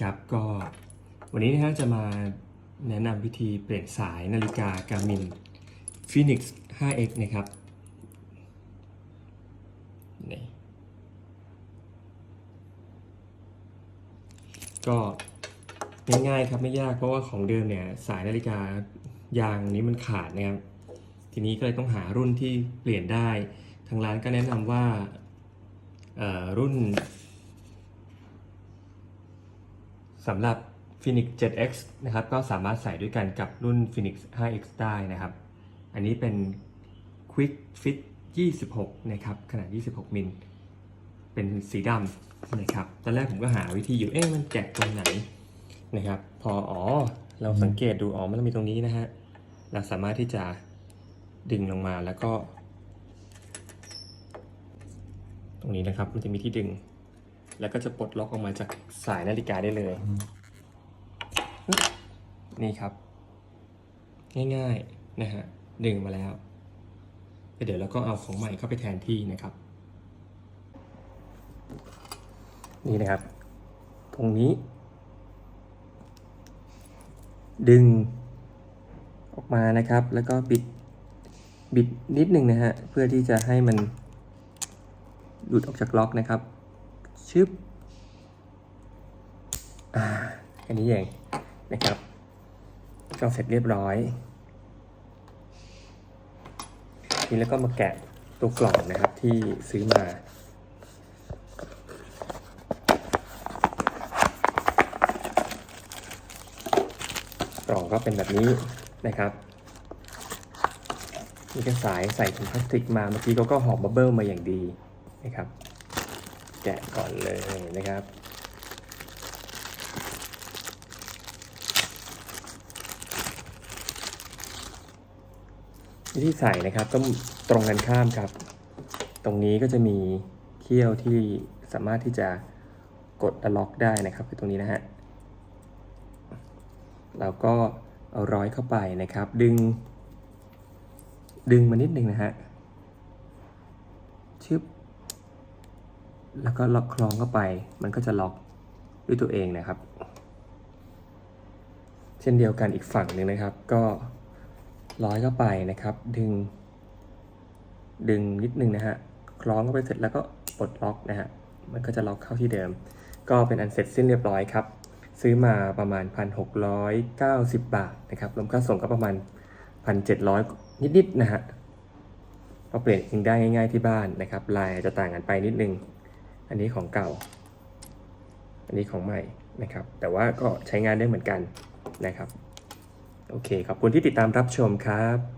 ครับก็วันนี้นะฮะจะมาแนะนำวิธีเปลี่ยนสายนาฬิกา Garmin Phoenix 5X นะครับนี่ก็ง่ายๆครับไม่ยากเพราะว่าของเดิมเนี่ยสายนาฬิกายางนี้มันขาดนะครับ ทีนี้ก็เลยต้องหารุ่นที่เปลี่ยนได้ ทางร้านก็แนะนำว่ารุ่น สำหรับ Phoenix 7X นะครับก็สามารถใส่ด้วยกันกับรุ่น Phoenix 5X ได้นะครับ อันนี้เป็น Quick Fit 26 นะครับขนาด 26 มิล เป็นสีดำนะครับ ตอนแรกผมก็หาวิธีอยู่ เอ๊ะมันแกะตรงไหนนะครับ พออ๋อเราสังเกตดูอ๋อมันมีตรงนี้นะฮะ เราสามารถที่จะดึงลงมาแล้วก็ ตรงนี้นะครับมันจะมีที่ดึง แล้วก็จะปลดล็อกออกมาจากสายนาฬิกาได้เลย นี่ครับ ง่ายๆนะฮะดึงมาแล้วเดี๋ยวเราก็เอาของใหม่เข้าไปแทนที่นะครับ นี่นะครับ ตรงนี้ ดึง ออกมานะครับ แล้วก็บิดบิดนิดนึงนะฮะเพื่อที่จะให้มันหลุดออกจากล็อกนะครับ ชึบอ่าอันนี้เองนะครับก็เสร็จเรียบร้อยนี่แล้วก็มาแกะตัวกล่องนะครับที่ซื้อมา กล่องก็เป็นแบบนี้นะครับนี่ก็สายใส่ถุงพลาสติกมาเมื่อกี้เขาก็ห่อบับเบิ้ลมาอย่างดีนะครับ แกะก่อนเลยนะครับ วิธีใส่นะครับต้องตรงกันข้ามครับ ตรงนี้ก็จะมีเขี้ยวที่สามารถที่จะกดล็อกได้นะครับคือตรงนี้นะฮะเราก็เอาร้อยเข้าไปนะครับ ดึง ดึงมานิดนึงนะฮะชึบ แล้วก็ล็อกคล้องเข้าไป มันก็จะล็อกด้วยตัวเองนะครับ เช่นเดียวกันอีกฝั่งหนึ่งนะครับ ก็ร้อยเข้าไปนะครับ ดึง ดึงนิดนึงนะฮะ คล้องเข้าไปเสร็จแล้วก็ปลดล็อกนะฮะ มันก็จะล็อกเข้าที่เดิม ก็เป็นอันเสร็จสิ้นเรียบร้อยครับ ซื้อมาประมาณ 1,690 บาทนะครับ รวมค่าส่งก็ประมาณ 1,700 นิดๆนะฮะก็เปลี่ยนเองได้ง่ายๆที่บ้านนะครับ ลายจะต่างกันไปนิดนึง อันนี้ของเก่า อันนี้ของใหม่นะครับ แต่ว่าก็ใช้งานได้เหมือนกันนะครับ โอเค ขอบคุณที่ติดตามรับชมครับ